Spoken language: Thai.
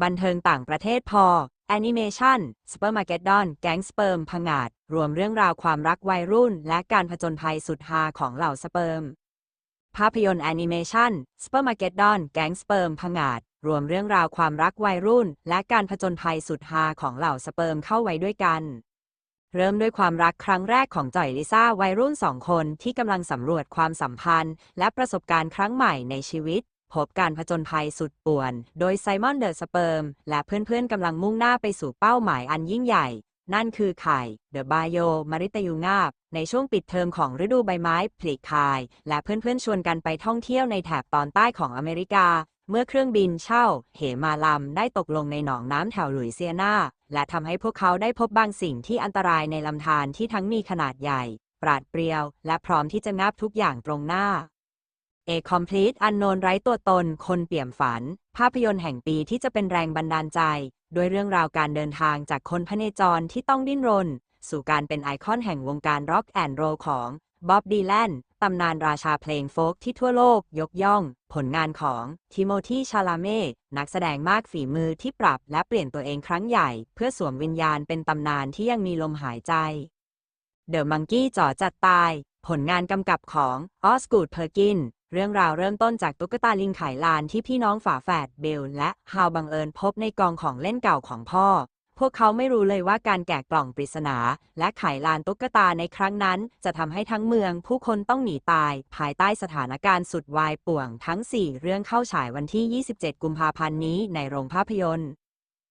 บันเทิงต่างประเทศพอ แอนิเมชันสเปอร์มาร์เก็ตดอนแก๊งสเปิร์มพังาด รวมเรื่องราวความรักวัยรุ่น และการผจญภัยสุดฮาของเหล่าสเปิร์ม ภาพยนตร์แอนิเมชันสเปอร์มาร์เก็ตดอนแก๊งสเปิร์มพังาด รวมเรื่องราวความรักวัยรุ่น และการผจญภัยสุดฮาของเหล่าสเปิร์มเข้าไว้ด้วยกันเริ่มด้วยความรักครั้งแรกของจ่อยลิซ่าวัยรุ่นสองคนที่กำลังสำรวจความสัมพันธ์ และประสบการณ์ครั้งใหม่ในชีวิต พบการผจญภัยสุดป่วน โดยไซมอนเดอะสเปิร์มและเพื่อนๆกำลังมุ่งหน้าไปสู่เป้าหมายอันยิ่งใหญ่ นั่นคือไข่เดอะไบโยมาริตยูงาบ ในช่วงปิดเทอมของฤดูใบไม้ผลิคาย และเพื่อนๆชวนกันไปท่องเที่ยวในแถบตอนใต้ของอเมริกา เมื่อเครื่องบินเช่า เหมาลำได้ตกลงในหนองน้ำแถวหลุยเซียนา และทำให้พวกเขาได้พบบางสิ่งที่อันตรายในลำธารที่ทั้งมีขนาดใหญ่ ปราดเปรียว และพร้อมที่จะงับทุกอย่างตรงหน้า A Complete Unknown ไร้ตัวตน คนเปี่ยมฝัน ภาพยนตร์แห่งปีที่จะเป็นแรงบันดาลใจ ด้วยเรื่องราวการเดินทางจากคนพเนจรที่ต้องดิ้นรน สู่การเป็นไอคอนแห่งวงการร็อกแอนด์โรลของบ๊อบดีแลนตำนานราชาเพลงโฟกที่ทั่วโลกยกย่อง ผลงานของทิโมธีชาลาเม่นักแสดงมากฝีมือที่ปรับและเปลี่ยนตัวเองครั้งใหญ่ เพื่อสวมวิญญาณเป็นตำนานที่ยังมีลมหายใจเดอะมังกี้จ่อจัดตาย ผลงานกำกับของออสกูดเพอร์กิน เรื่องราวเริ่มต้นจากตุ๊กตาลิงไขลานที่พี่น้องฝาแฝดเบลและฮาวบังเอิญพบในกองของเล่นเก่าของพ่อ พวกเขาไม่รู้เลยว่าการแกะกล่องปริศนา และไขลานตุ๊กตาในครั้งนั้น จะทำให้ทั้งเมืองผู้คนต้องหนีตาย ภายใต้สถานการณ์สุดวายป่วงทั้ง 4 เรื่องเข้าฉายวันที่ 27 กุมภาพันธ์นี้ในโรงภาพยนตร์